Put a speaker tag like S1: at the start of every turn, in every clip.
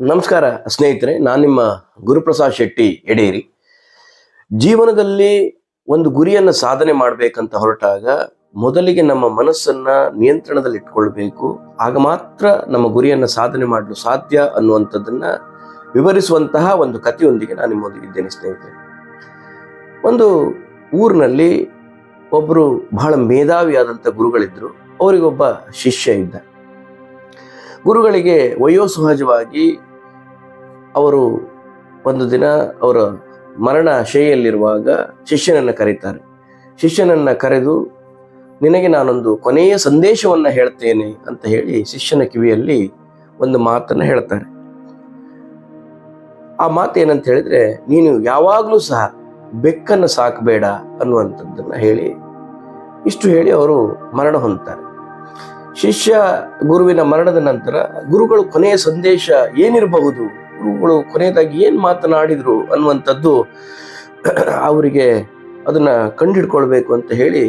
S1: ನಮಸ್ಕಾರ ಸ್ನೇಹಿತರೆ, ನಾನು ನಿಮ್ಮ ಗುರುಪ್ರಸಾದ್ ಶೆಟ್ಟಿ ಎಡೇರಿ. ಜೀವನದಲ್ಲಿ ಒಂದು ಗುರಿಯನ್ನು ಸಾಧನೆ ಮಾಡಬೇಕಂತ ಹೊರಟಾಗ ಮೊದಲಿಗೆ ನಮ್ಮ ಮನಸ್ಸನ್ನ ನಿಯಂತ್ರಣದಲ್ಲಿ ಇಟ್ಕೊಳ್ಬೇಕು, ಆಗ ಮಾತ್ರ ನಮ್ಮ ಗುರಿಯನ್ನು ಸಾಧನೆ ಮಾಡಲು ಸಾಧ್ಯ ಅನ್ನುವಂಥದ್ದನ್ನ ವಿವರಿಸುವಂತಹ ಒಂದು ಕಥೆಯೊಂದಿಗೆ ನಾನು ನಿಮ್ಮೊಂದಿಗಿದ್ದೇನೆ ಸ್ನೇಹಿತರೆ. ಒಂದು ಊರಿನಲ್ಲಿ ಒಬ್ಬರು ಬಹಳ ಮೇಧಾವಿಯಾದಂಥ ಗುರುಗಳಿದ್ರು, ಅವರಿಗೊಬ್ಬ ಶಿಷ್ಯ ಇದ್ದ. ಗುರುಗಳಿಗೆ ವಯೋಸಹಜವಾಗಿ ಅವರು ಒಂದು ದಿನ ಅವರ ಮರಣ ಶೈಯಲ್ಲಿರುವಾಗ ಶಿಷ್ಯನನ್ನು ಕರೀತಾರೆ. ಶಿಷ್ಯನನ್ನು ಕರೆದು, ನಿನಗೆ ನಾನೊಂದು ಕೊನೆಯ ಸಂದೇಶವನ್ನು ಹೇಳ್ತೇನೆ ಅಂತ ಹೇಳಿ ಶಿಷ್ಯನ ಕಿವಿಯಲ್ಲಿ ಒಂದು ಮಾತನ್ನು ಹೇಳ್ತಾರೆ. ಆ ಮಾತು ಏನಂತ ಹೇಳಿದ್ರೆ, ನೀನು ಯಾವಾಗಲೂ ಸಹ ಬೆಕ್ಕನ್ನು ಸಾಕಬೇಡ ಅನ್ನುವಂಥದ್ದನ್ನು ಹೇಳಿ, ಇಷ್ಟು ಹೇಳಿ ಅವರು ಮರಣ ಹೊಂದ್ತಾರೆ ಶಿಷ್ಯ ಗುರುವಿನ ಮರಣದ ನಂತರ ಗುರುಗಳು ಕೊನೆಯ ಸಂದೇಶ ಏನಿರಬಹುದು ಗುರುಗಳು ಕೊನೆಯದಾಗಿ ಏನ್ ಮಾತನಾಡಿದ್ರು ಅನ್ನುವಂಥದ್ದು ಅವರಿಗೆ ಅದನ್ನ ಕಂಡಿಡ್ಕೊಳ್ಬೇಕು ಅಂತ ಹೇಳಿ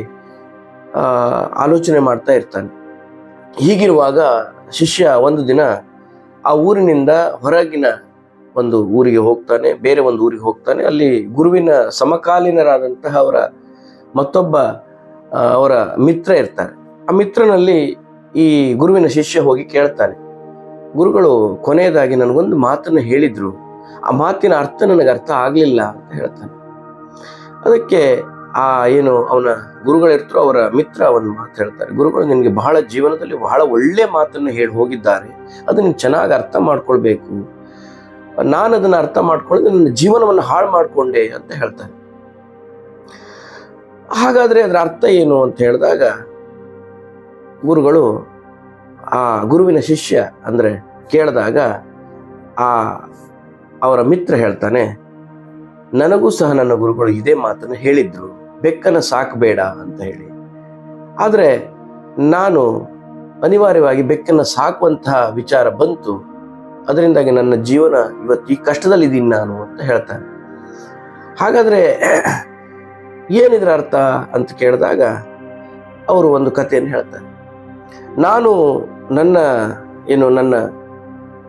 S1: ಆಲೋಚನೆ ಮಾಡ್ತಾ ಇರ್ತಾನೆ. ಹೀಗಿರುವಾಗ ಶಿಷ್ಯ ಒಂದು ದಿನ ಆ ಊರಿನಿಂದ ಹೊರಗಿನ ಒಂದು ಊರಿಗೆ ಹೋಗ್ತಾನೆ, ಬೇರೆ ಒಂದು ಊರಿಗೆ ಹೋಗ್ತಾನೆ. ಅಲ್ಲಿ ಗುರುವಿನ ಸಮಕಾಲೀನರಾದಂತಹ ಅವರ ಮತ್ತೊಬ್ಬ ಅವರ ಮಿತ್ರ ಇರ್ತಾರೆ. ಆ ಮಿತ್ರನಲ್ಲಿ ಈ ಗುರುವಿನ ಶಿಷ್ಯ ಹೋಗಿ ಕೇಳ್ತಾನೆ. ಗುರುಗಳು ಕೊನೆಯದಾಗಿ ನನಗೊಂದು ಮಾತನ್ನು ಹೇಳಿದ್ರು. ಆ ಮಾತಿನ ಅರ್ಥ ನನಗೆ ಅರ್ಥ ಆಗಲಿಲ್ಲ ಅಂತ ಹೇಳ್ತಾನೆ. ಅದಕ್ಕೆ ಆ ಏನು ಅವನ ಗುರುಗಳಿರ್ತರೋ ಅವರ ಮಿತ್ರ ಅವನ ಮಾತು ಹೇಳ್ತಾರೆ. ಗುರುಗಳು ನಿನಗೆ ಬಹಳ ಜೀವನದಲ್ಲಿ ಬಹಳ ಒಳ್ಳೆ ಮಾತನ್ನು ಹೇಳಿ ಹೋಗಿದ್ದಾರೆ. ಅದನ್ನು ನೀನು ಚೆನ್ನಾಗಿ ಅರ್ಥ ಮಾಡ್ಕೊಳ್ಬೇಕು. ನಾನು ಅದನ್ನು ಅರ್ಥ ಮಾಡ್ಕೊಳ್ಳೋದು ನನ್ನ ಜೀವನವನ್ನು ಹಾಳು ಮಾಡಿಕೊಂಡೆ ಅಂತ ಹೇಳ್ತಾರೆ ಹಾಗಾದರೆ ಅದರ ಅರ್ಥ ಏನು ಅಂತ ಹೇಳಿದಾಗ ಗುರುಗಳು ಆ ಗುರುವಿನ ಶಿಷ್ಯ ಅಂದರೆ ಕೇಳಿದಾಗ ಆ ಅವರ ಮಿತ್ರ ಹೇಳ್ತಾನೆ, ನನಗೂ ಸಹ ನನ್ನ ಗುರುಗಳು ಇದೇ ಮಾತನ್ನು ಹೇಳಿದ್ರು ಬೆಕ್ಕನ್ನು ಸಾಕಬೇಡ ಅಂತ ಹೇಳಿ. ಆದರೆ ನಾನು ಅನಿವಾರ್ಯವಾಗಿ ಬೆಕ್ಕನ್ನು ಸಾಕುವಂತಹ ವಿಚಾರ ಬಂತು, ಅದರಿಂದಾಗಿ ನನ್ನ ಜೀವನ ಇವತ್ತು ಈ ಕಷ್ಟದಲ್ಲಿದ್ದೀನಿ ನಾನು ಅಂತ ಹೇಳ್ತಾನೆ. ಹಾಗಾದರೆ ಏನಿದ್ರ ಅರ್ಥ? ಅಂತ ಕೇಳಿದಾಗ, ಅವರು ಒಂದು ಕಥೆಯನ್ನು ಹೇಳ್ತಾರೆ. ನಾನು ನನ್ನ, ಏನು ನನ್ನ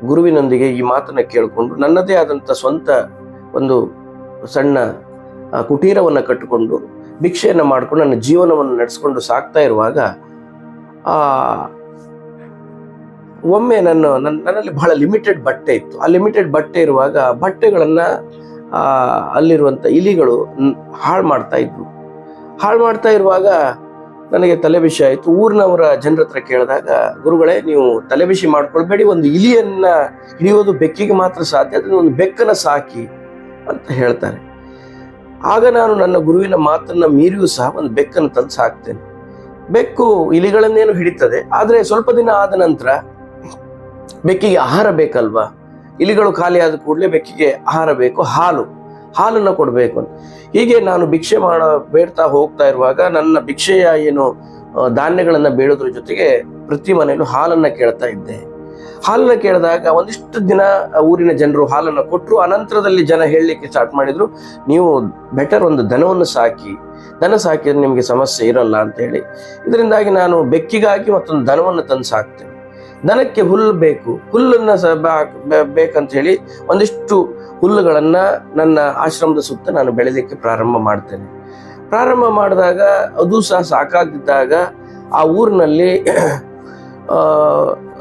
S1: ಗುರುವಿನೊಂದಿಗೆ ಈ ಮಾತನ್ನು ಕೇಳಿಕೊಂಡು ನನ್ನದೇ ಆದಂಥ ಸ್ವಂತ ಒಂದು ಸಣ್ಣ ಕುಟೀರವನ್ನು ಕಟ್ಟಿಕೊಂಡು ಭಿಕ್ಷೆಯನ್ನು ಮಾಡಿಕೊಂಡು ನನ್ನ ಜೀವನವನ್ನು ನಡೆಸ್ಕೊಂಡು ಸಾಕ್ತಾ ಇರುವಾಗ, ಆ, ಒಮ್ಮೆ ನನ್ನ ನನ್ನ ನನ್ನಲ್ಲಿ ಬಹಳ ಲಿಮಿಟೆಡ್ ಬಟ್ಟೆ ಇತ್ತು. ಆ ಲಿಮಿಟೆಡ್ ಬಟ್ಟೆ ಇರುವಾಗ ಬಟ್ಟೆಗಳನ್ನು ಅಲ್ಲಿರುವಂಥ ಇಲಿಗಳು ಹಾಳು ಮಾಡ್ತಾ ಇದ್ವು. ಹಾಳು ಮಾಡ್ತಾ ಇರುವಾಗ ನನಗೆ ತಲೆಬಿಸಿ ಆಯಿತು. ಊರಿನವರ ಜನರ ಹತ್ರ ಕೇಳಿದಾಗ, ಗುರುಗಳೇ, ನೀವು ತಲೆಬಿಸಿ ಮಾಡ್ಕೊಳ್ಬೇಡಿ. ಒಂದು ಇಲಿಯನ್ನ ಹಿಡಿಯೋದು ಬೆಕ್ಕಿಗೆ ಮಾತ್ರ ಸಾಧ್ಯ, ಅದನ್ನ ಒಂದು ಬೆಕ್ಕನ ಸಾಕಿ, ಅಂತ ಹೇಳ್ತಾರೆ. ಆಗ ನಾನು ನನ್ನ ಗುರುವಿನ ಮಾತನ್ನ ಮೀರಿಯೂ ಸಹ ಒಂದು ಬೆಕ್ಕನ್ನು ತಂದು ಸಾಕ್ತೇನೆ. ಬೆಕ್ಕು ಇಲಿಗಳನ್ನೇನು ಹಿಡಿತದೆ, ಆದರೆ ಸ್ವಲ್ಪ ದಿನ ಆದ ನಂತರ ಬೆಕ್ಕಿಗೆ ಆಹಾರ ಬೇಕಲ್ವಾ? ಇಲಿಗಳು ಖಾಲಿ ಆದ ಕೂಡಲೇ ಬೆಕ್ಕಿಗೆ ಆಹಾರ ಬೇಕು, ಹಾಲು. ಹಾಲನ್ನು ಕೊಡಬೇಕು. ಅಂತ ಹೀಗೆ ನಾನು ಭಿಕ್ಷೆ ಮಾಡ, ಬೇಡ್ತಾ ಹೋಗ್ತಾ ಇರುವಾಗ ನನ್ನ ಭಿಕ್ಷೆಯ ಏನು ಧಾನ್ಯಗಳನ್ನು ಬೇಡೋದ್ರ ಜೊತೆಗೆ ಪ್ರತಿ ಮನೆಯಲ್ಲೂ ಹಾಲನ್ನ ಕೇಳ್ತಾ ಇದ್ದೆ. ಹಾಲನ್ನ ಕೇಳಿದಾಗ ಒಂದಿಷ್ಟು ದಿನ ಊರಿನ ಜನರು ಹಾಲನ್ನು ಕೊಟ್ಟರು ಅನಂತರದಲ್ಲಿ ಜನ ಹೇಳಲಿಕ್ಕೆ ಸ್ಟಾರ್ಟ್ ಮಾಡಿದ್ರು, ನೀವು ಬೆಟರ್ ಒಂದು ದನವನ್ನು ಸಾಕಿ. ದನ ಸಾಕಿದ್ರೆ ನಿಮಗೆ ಸಮಸ್ಯೆ ಇರಲ್ಲ ಅಂತ ಹೇಳಿ ಇದರಿಂದಾಗಿ ನಾನು ಬೆಕ್ಕಿಗಾಗಿ ಮತ್ತೊಂದು ದನವನ್ನು ತಂದು ಸಾಕ್ತೇನೆ. ದನಕ್ಕೆ ಹುಲ್ಲು ಬೇಕು. ಹುಲ್ಲನ್ನ ಸಹ ಬೇಕಂತ ಹೇಳಿ ಒಂದಿಷ್ಟು ಹುಲ್ಲುಗಳನ್ನ ನನ್ನ ಆಶ್ರಮದ ಸುತ್ತ ನಾನು ಬೆಳೆಯಲಿಕ್ಕೆ ಪ್ರಾರಂಭ ಮಾಡ್ತೇನೆ. ಪ್ರಾರಂಭ ಮಾಡಿದಾಗ ಅದು ಸಹ ಸಾಕಾಗಿದ್ದಾಗ ಆ ಊರಿನಲ್ಲಿ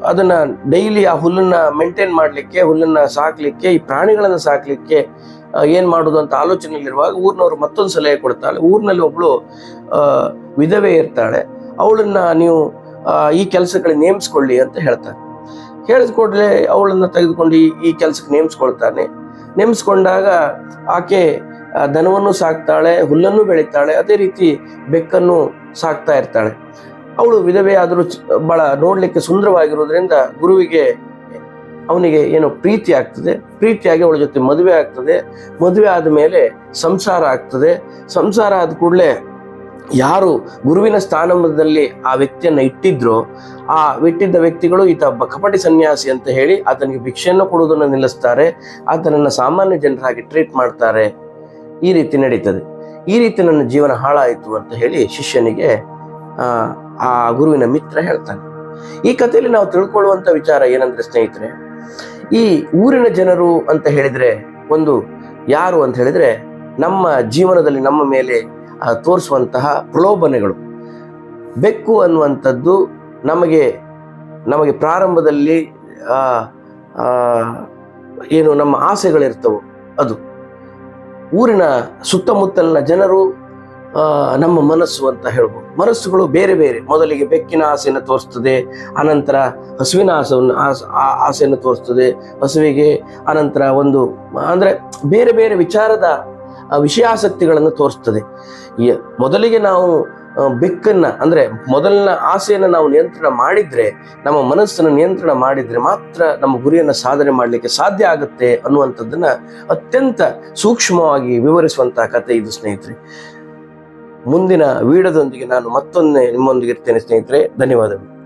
S1: ಅದನ್ನ ಡೈಲಿ ಆ ಹುಲ್ಲನ್ನ ಮೇಂಟೈನ್ ಮಾಡಲಿಕ್ಕೆ ಹುಲ್ಲನ್ನ ಸಾಕ್ಲಿಕ್ಕೆ ಈ ಪ್ರಾಣಿಗಳನ್ನ ಸಾಕ್ಲಿಕ್ಕೆ ಏನು ಮಾಡೋದು ಅಂತ ಆಲೋಚನೆಯಲ್ಲಿರುವಾಗ ಊರಿನವರು ಮತ್ತೊಂದು ಸಲಹೆ ಕೊಡ್ತಾಳೆ. ಊರಿನಲ್ಲಿ ಒಬ್ಳು ಆ, ವಿಧವೆ ಇರ್ತಾಳೆ. ಅವಳನ್ನ ನೀವು ಈ ಕೆಲಸಗಳಿಗೆ ನೇಮಿಸ್ಕೊಳ್ಳಿ ಅಂತ ಹೇಳ್ತಾರೆ. ಹೇಳಿದ ಕೂಡಲೇ ಅವಳನ್ನ ತೆಗೆದುಕೊಂಡು ಈ ಕೆಲಸಕ್ಕೆ ನೇಮಿಸ್ಕೊಳ್ತಾನೆ. ನೇಮಿಸ್ಕೊಂಡಾಗ ಆಕೆ ದನವನ್ನು ಸಾಕ್ತಾಳೆ, ಹುಲ್ಲನ್ನು ಬೆಳೀತಾಳೆ, ಅದೇ ರೀತಿ ಬೆಕ್ಕನ್ನು ಸಾಕ್ತಾ ಇರ್ತಾಳೆ. ಅವಳು ವಿಧವೆ ಆದರೂ ಬಹಳ ನೋಡಲಿಕ್ಕೆ ಸುಂದರವಾಗಿರೋದ್ರಿಂದ ಗುರುವಿಗೆ ಅವನಿಗೆ ಏನೋ ಪ್ರೀತಿ ಆಗ್ತದೆ. ಪ್ರೀತಿಯಾಗಿ ಅವಳ ಜೊತೆ ಮದುವೆ ಆಗ್ತದೆ. ಮದುವೆ ಆದ ಮೇಲೆ ಸಂಸಾರ ಆಗ್ತದೆ. ಸಂಸಾರ ಆದ ಕೂಡಲೇ ಯಾರು ಗುರುವಿನ ಸ್ಥಾನದಲ್ಲಿ ಆ ವ್ಯಕ್ತಿಯನ್ನು ಇಟ್ಟಿದ್ರೋ ಆ ಇಟ್ಟಿದ್ದ ವ್ಯಕ್ತಿಗಳು ಈತ ಕಪಟಿ ಸನ್ಯಾಸಿ ಅಂತ ಹೇಳಿ ಆತನಿಗೆ ಭಿಕ್ಷೆಯನ್ನು ಕೊಡುವುದನ್ನು ನಿಲ್ಲಿಸ್ತಾರೆ. ಆತನನ್ನು ಸಾಮಾನ್ಯ ಜನರಾಗಿ ಟ್ರೀಟ್ ಮಾಡ್ತಾರೆ. ಈ ರೀತಿ ನಡೀತದೆ. ಈ ರೀತಿ ನನ್ನ ಜೀವನ ಹಾಳಾಯಿತು ಅಂತ ಹೇಳಿ ಶಿಷ್ಯನಿಗೆ ಆ, ಗುರುವಿನ ಮಿತ್ರ ಹೇಳ್ತಾನೆ. ಈ ಕಥೆಯಲ್ಲಿ ನಾವು ತಿಳ್ಕೊಳ್ಳುವಂತ ವಿಚಾರ ಏನಂದ್ರೆ ಸ್ನೇಹಿತರೆ ಈ ಊರಿನ ಜನರು ಅಂತ ಹೇಳಿದ್ರೆ ಒಂದು ಯಾರು ಅಂತ ಹೇಳಿದ್ರೆ ನಮ್ಮ ಜೀವನದಲ್ಲಿ ನಮ್ಮ ಮೇಲೆ ತೋರಿಸುವಂತಹ ಪ್ರಲೋಭನೆಗಳು. ಬೆಕ್ಕು ಅನ್ನುವಂಥದ್ದು ನಮಗೆ ನಮಗೆ ಪ್ರಾರಂಭದಲ್ಲಿ ಏನು ನಮ್ಮ ಆಸೆಗಳಿರ್ತವೋ ಅದು. ಊರಿನ ಸುತ್ತಮುತ್ತಲಿನ ಜನರು ನಮ್ಮ ಮನಸ್ಸು ಅಂತ ಹೇಳ್ಬೋದು. ಮನಸ್ಸುಗಳು ಬೇರೆ ಬೇರೆ. ಮೊದಲಿಗೆ ಬೆಕ್ಕಿನ ಆಸೆಯನ್ನು ತೋರಿಸ್ತದೆ, ಅನಂತರ ಹಸುವಿನ ಆಸೆಯನ್ನು ಆಸ- ಆ- ಆಸೆಯನ್ನು ತೋರಿಸ್ತದೆ. ಹಸುವಿಗೆ ಅನಂತರ ಒಂದು, ಅಂದರೆ ಬೇರೆ ಬೇರೆ ವಿಚಾರದ ವಿಷಯಾಸಕ್ತಿಗಳನ್ನು ತೋರಿಸ್ತದೆ. ಮೊದಲಿಗೆ ನಾವು ಬೆಕ್ಕನ್ನ, ಅಂದ್ರೆ ಮೊದಲಿನ ಆಸೆಯನ್ನು ನಾವು ನಿಯಂತ್ರಣ ಮಾಡಿದ್ರೆ, ನಮ್ಮ ಮನಸ್ಸನ್ನು ನಿಯಂತ್ರಣ ಮಾಡಿದ್ರೆ ಮಾತ್ರ ನಮ್ಮ ಗುರಿಯನ್ನು ಸಾಧನೆ ಮಾಡಲಿಕ್ಕೆ ಸಾಧ್ಯ ಆಗುತ್ತೆ ಅನ್ನುವಂಥದ್ದನ್ನ ಅತ್ಯಂತ ಸೂಕ್ಷ್ಮವಾಗಿ ವಿವರಿಸುವಂತಹ ಕಥೆ ಇದು, ಸ್ನೇಹಿತರೆ. ಮುಂದಿನ ವೀಡದೊಂದಿಗೆ ನಾನು ಮತ್ತೊಂದೇ ನಿಮ್ಮೊಂದಿಗೆ ಇರ್ತೇನೆ, ಸ್ನೇಹಿತರೆ. ಧನ್ಯವಾದಗಳು.